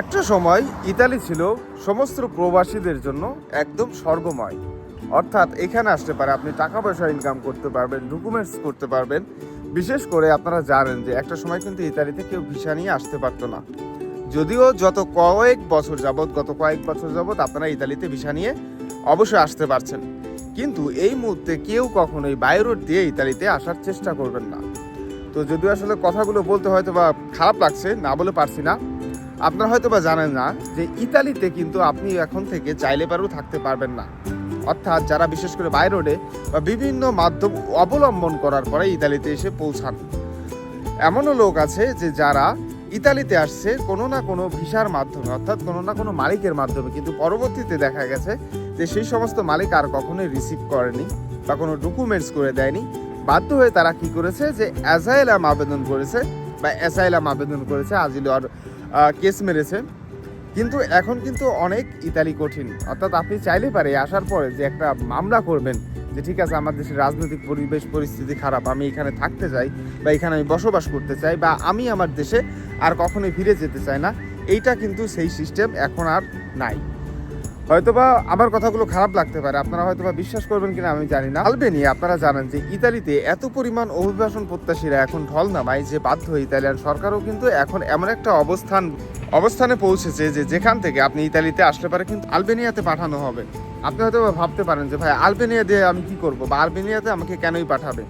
একটা সময় ইতালি ছিল সমস্ত প্রবাসীদের জন্য একদম স্বর্গময়। অর্থাৎ এখানে আসতে পারে আপনি টাকা পয়সা ইনকাম করতে পারবেন ডকুমেন্টস করতে পারবেন। বিশেষ করে আপনারা জানেন যে একটা সময় কিন্তু ইতালিতে কেউ ভিসা নিয়ে আসতে পারতো না। যদিও যত কয়েক বছর যাবৎ, গত কয়েক বছর যাবত আপনারা ইতালিতে ভিসা নিয়ে অবশ্যই আসতে পারছেন। কিন্তু এই মুহূর্তে কেউ কখনোই বাই রোড দিয়ে ইতালিতে আসার চেষ্টা করবেন না। তো যদিও আসলে কথাগুলো বলতে হয়তো বা খারাপ লাগছে, না বলে পারছি না। আপনারা হয়তো বা জানেন না যে ইতালিতে কিন্তু আপনি এখন থেকে চাইলে পারেও থাকতে পারবেন না। অর্থাৎ যারা বিশেষ করে বাই রোডে বা বিভিন্ন মাধ্যম অবলম্বন করার পরে ইতালিতে এসে পৌঁছান। এমনও লোক আছে যে যারা ইতালিতে আসছে কোনো না কোনো ভিসার মাধ্যমে, অর্থাৎ কোনো না কোনো মালিকের মাধ্যমে। কিন্তু পরবর্তীতে দেখা গেছে যে সেই সমস্ত মালিক আর কখনোই রিসিভ করেনি বা কোনো ডকুমেন্টস করে দেয়নি। বাধ্য হয়ে তারা কি করেছে যে অ্যাজাইলাম আবেদন করেছে। বা অ্যাসাইলাম আবেদন করেছে আজিল আর কেস মেরেছে। কিন্তু এখন কিন্তু অনেক ইতালি কঠিন। অর্থাৎ আপনি চাইলে পারে আসার পরে যে একটা মামলা করবেন যে ঠিক আছে, আমার দেশের রাজনৈতিক পরিবেশ পরিস্থিতি খারাপ, আমি এখানে থাকতে চাই বা এখানে আমি বসবাস করতে চাই বা আমি আমার দেশে আর কখনোই ফিরে যেতে চাই না, এইটা কিন্তু সেই সিস্টেম এখন আর নাই। হয়তোবা আমার কথাগুলো খারাপ লাগতে পারে, আপনারা হয়তোবা বিশ্বাস করবেন কিনা আমি জানি না। আলবেনিয়া আপনারা জানেন যে ইতালিতে এত পরিমাণ অভিবাসন প্রত্যাশীরা এখন ঢল নামায় যে বাধ্য ইতালিয়ান সরকারও কিন্তু এখন এমন একটা অবস্থান, অবস্থানে পৌঁছেছে যে যেখান থেকে আপনি ইতালিতে আসলে পারে কিন্তু আলবেনিয়াতে পাঠানো হবে। আপনি হয়তো ভাবতে পারেন যে, ভাই, আলবেনিয়া দিয়ে আমি কি করব বা আলবেনিয়াতে আমাকে কেনই পাঠাবে?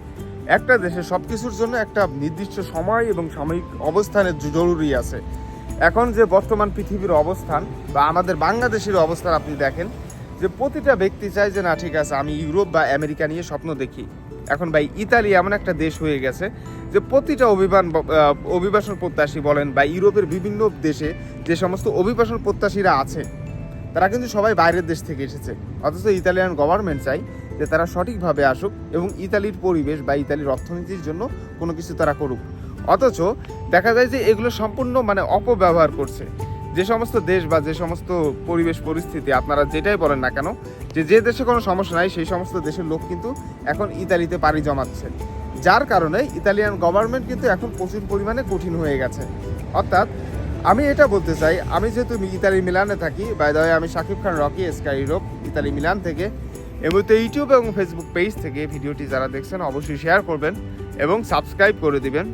একটা দেশে সব কিছুর জন্য একটা নির্দিষ্ট সময় এবং সাময়িক অবস্থানের জরুরি আছে। এখন যে বর্তমান পৃথিবীর অবস্থান বা আমাদের বাংলাদেশের অবস্থান আপনি দেখেন, যে প্রতিটা ব্যক্তি চায় যে, না, ঠিক আছে, আমি ইউরোপ বা আমেরিকা নিয়ে স্বপ্ন দেখি। এখন ভাই, ইতালি এমন একটা দেশ হয়ে গেছে যে প্রতিটা অভিবান অভিবাসন প্রত্যাশী বলেন বা ইউরোপের বিভিন্ন দেশে যে সমস্ত অভিবাসন প্রত্যাশীরা আছে, তারা কিন্তু সবাই বাইরের দেশ থেকে এসেছে। অথচ ইতালিয়ান গভর্নমেন্ট চাই যে, তারা সঠিকভাবে আসুক এবং ইতালির পরিবেশ বা ইতালির অর্থনীতির জন্য কোনো কিছু তারা করুক। অথচ দেখা যায় যে এগুলো সম্পূর্ণ মানে অপব্যবহার করছে। যে সমস্ত দেশ বা যে সমস্ত পরিবেশ পরিস্থিতি আপনারা যেটাই বলেন না কেন, যে যে দেশে কোনো সমস্যা নাই, সেই সমস্ত দেশের লোক কিন্তু এখন ইতালিতে পাড়ি জমাচ্ছে। যার কারণে ইতালিয়ান গভর্নমেন্ট কিন্তু এখন প্রচুর পরিমাণে কঠিন হয়ে গেছে। অর্থাৎ আমি এটা বলতে চাই, আমি যেহেতু ইতালি মিলানে থাকি বাই দ্য আমি Shakib Khan, Rocky sky Europe Italy Milan থেকে এবং ইউটিউব এবং ফেসবুক পেজ থেকে ভিডিওটি যারা দেখছেন অবশ্যই শেয়ার করবেন এবং সাবস্ক্রাইব করে দিবেন।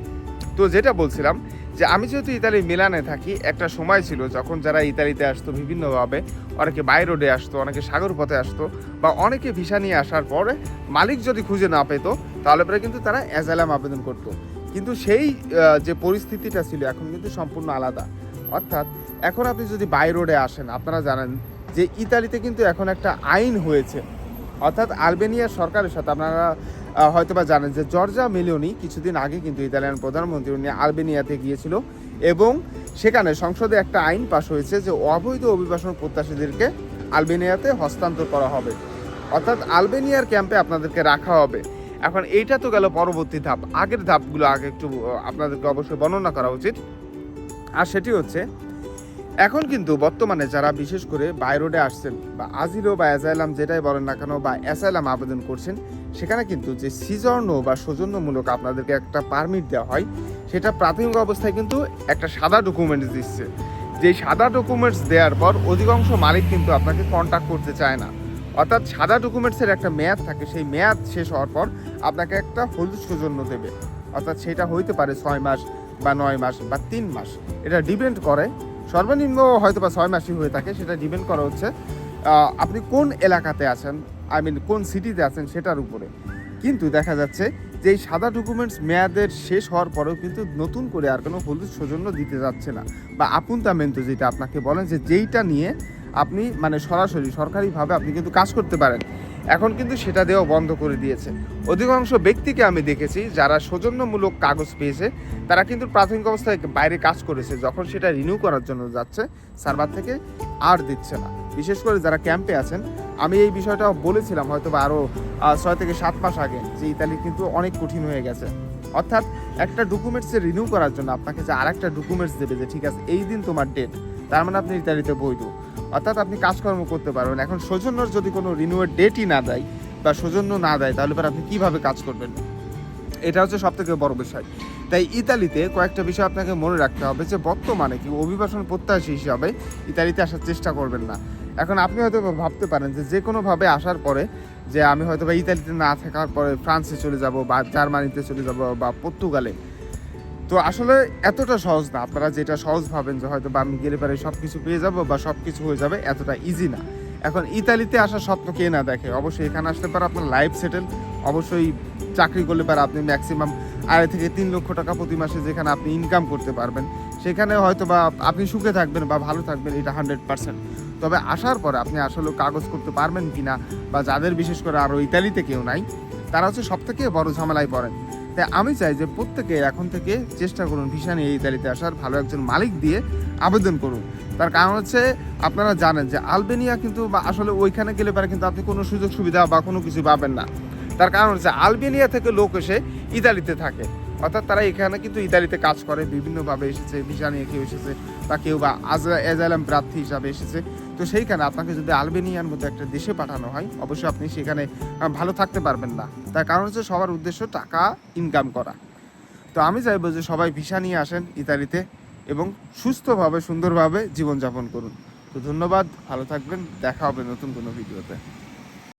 তো যেটা বলছিলাম যে আমি যেহেতু ইতালি মিলানে থাকি, একটা সময় ছিল যখন যারা ইতালিতে আসতো বিভিন্নভাবে, অনেকে বাই রোডে আসতো, অনেকে সাগর পথে আসতো বা অনেকে ভিসা নিয়ে আসার পরে মালিক যদি খুঁজে না পেতো, তাহলে পরে কিন্তু তারা অ্যাজালাম আবেদন করতো। কিন্তু সেই যে পরিস্থিতিটা ছিল এখন কিন্তু সম্পূর্ণ আলাদা। অর্থাৎ এখন আপনি যদি বাই রোডে আসেন, আপনারা জানেন যে ইতালিতে কিন্তু এখন একটা আইন হয়েছে। অর্থাৎ আলবেনিয়ার সরকারের সাথে আপনারা হয়তোবা জানেন যে জর্জা মেলিওনি কিছুদিন আগে কিন্তু ইতালিয়ান প্রধানমন্ত্রী উনি আলবেনিয়াতে গিয়েছিল এবং সেখানে সংসদে একটা আইন পাশ হয়েছে যে অবৈধ অভিবাসন প্রত্যাশীদেরকে আলবেনিয়াতে হস্তান্তর করা হবে। অর্থাৎ আলবেনিয়ার ক্যাম্পে আপনাদেরকে রাখা হবে। এখন এইটা তো গেল পরবর্তী ধাপ। আগের ধাপগুলো আগে একটু আপনাদেরকে অবশ্যই বর্ণনা করা উচিত। আর সেটি হচ্ছে, এখন কিন্তু বর্তমানে যারা বিশেষ করে বাইরোডে আসছেন বা আজিরো বা অ্যাজাইলাম যেটাই বলেন না কেন বা অ্যাসাইলাম আবেদন করছেন সেখানে কিন্তু যে সিজর্ণ বা সৌজন্যমূলক আপনাদেরকে একটা পারমিট দেওয়া হয়, সেটা প্রাথমিক অবস্থায় কিন্তু একটা সাদা ডকুমেন্টস দিচ্ছে। যে সাদা ডকুমেন্টস দেওয়ার পর অধিকাংশ মালিক কিন্তু আপনাকে কন্ট্যাক্ট করতে চায় না। অর্থাৎ সাদা ডকুমেন্টসের একটা মেয়াদ থাকে, সেই মেয়াদ শেষ হওয়ার পর আপনাকে একটা হলুদ সৌজন্য দেবে। অর্থাৎ সেটা হইতে পারে ছয় মাস বা নয় মাস বা তিন মাস। এটা ডিপেন্ড করে। সর্বনিম্ন হয়তো বা ছয় মাসই হয়ে থাকে, সেটা ডিপেন্ড করা হচ্ছে। আপনি কোন এলাকাতে আছেন? আই মিন কোন সিটিতে আছেন সেটার উপরে। কিন্তু দেখা যাচ্ছে যে এই সাদা ডকুমেন্টস মেয়াদের শেষ হওয়ার পরেও কিন্তু নতুন করে আর কোনো হলুদ সৌজন্য দিতে যাচ্ছে না। বা আপুন্তামেন্টো যেটা আপনাকে বলেন যে যেইটা নিয়ে আপনি মানে সরাসরি সরকারিভাবে আপনি কিন্তু কাজ করতে পারেন। এখন কিন্তু সেটা দেওয়া বন্ধ করে দিয়েছে। অধিকাংশ ব্যক্তিকে আমি দেখেছি যারা সৌজন্যমূলক কাগজ পেয়েছে, তারা কিন্তু প্রাথমিক অবস্থায় বাইরে কাজ করেছে, যখন সেটা রিনিউ করার জন্য যাচ্ছে সার্ভার থেকে আর দিচ্ছে না। বিশেষ করে যারা ক্যাম্পে আছেন আমি এই বিষয়টা বলেছিলাম হয়তো বা আরও ছয় থেকে সাত মাস আগে যে ইতালি কিন্তু অনেক কঠিন হয়ে গেছে। অর্থাৎ একটা ডকুমেন্টসে রিনিউ করার জন্য আপনাকে যে আর একটা ডকুমেন্টস দেবে যে ঠিক আছে, এই দিন তোমার ডেট তার মানে আপনি ইতালিতে বৈধ। অর্থাৎ আপনি কাজকর্ম করতে পারবেন। এখন সৌজন্যর যদি কোনো রিনিউয়ের ডেটই না দেয় বা সৌজন্য না দেয়, তাহলে পরে আপনি কীভাবে কাজ করবেন? এটা হচ্ছে সব থেকে বড় বিষয়। তাই ইতালিতে কয়েকটা বিষয় আপনাকে মনে রাখতে হবে যে বর্তমানে কি অভিবাসন প্রত্যাশী হিসাবে ইতালিতে আসার চেষ্টা করবেন না। এখন আপনি হয়তো ভাবতে পারেন যে যে কোনোভাবে আসার পরে যে আমি হয়তো বা ইতালিতে না থাকার পরে ফ্রান্সে চলে যাব বা জার্মানিতে চলে যাব বা পর্তুগালে। তো আসলে এতটা সহজ না। আপনারা যেটা সহজ ভাবেন যে হয়তো বা আমি গেলে পারে সব কিছু পেয়ে যাব বা সব কিছু হয়ে যাবে এতটা ইজি না। এখন ইতালিতে আসার স্বপ্ন কে না দেখে? অবশ্যই এখানে আসতে পারে আপনার লাইফ সেটেল অবশ্যই চাকরি করলে পারে আপনি ম্যাক্সিমাম আড়াই থেকে তিন লক্ষ টাকা প্রতি মাসে যেখানে আপনি ইনকাম করতে পারবেন। সেখানে হয়তো বা আপনি সুখে থাকবেন বা ভালো থাকবেন, এটা হান্ড্রেড পার্সেন্ট তবে আসার পরে আপনি আসলে কাগজ করতে পারবেন কি না বা যাদের বিশেষ করে আরও ইতালিতে কেউ নাই, তারা হচ্ছে সব থেকে বড় ঝামেলায় পড়েন। তাই আমি চাই যে প্রত্যেকে এখন থেকে চেষ্টা করুন ভিসা নিয়ে ইতালিতে আসার, ভালো একজন মালিক দিয়ে আবেদন করুন। তার কারণ হচ্ছে আপনারা জানেন যে আলবেনিয়া কিন্তু আসলে ওইখানে গেলে পারে কিন্তু আপনি কোনো সুযোগ সুবিধা বা কোনো কিছু পাবেন না। তার কারণ হচ্ছে আলবেনিয়া থেকে লোক এসে ইতালিতে থাকে। অর্থাৎ তারা এখানে কিন্তু ইতালিতে কাজ করে, বিভিন্নভাবে এসেছে, ভিসা নিয়ে কেউ এসেছে বা কেউ বা এজালাম প্রার্থী হিসাবে এসেছে। তো সেইখানে আপনাকে যদি আলবেনিয়ার মতো একটা দেশে পাঠানো হয়, অবশ্যই আপনি সেখানে ভালো থাকতে পারবেন না। তার কারণ হচ্ছে সবার উদ্দেশ্য টাকা ইনকাম করা। তো আমি চাইব যে সবাই ভিসা নিয়ে আসেন ইতালিতে। এবং সুস্থভাবে সুন্দরভাবে জীবনযাপন করুন। তো ধন্যবাদ ভালো থাকবেন দেখা হবে নতুন কোনো ভিডিওতে।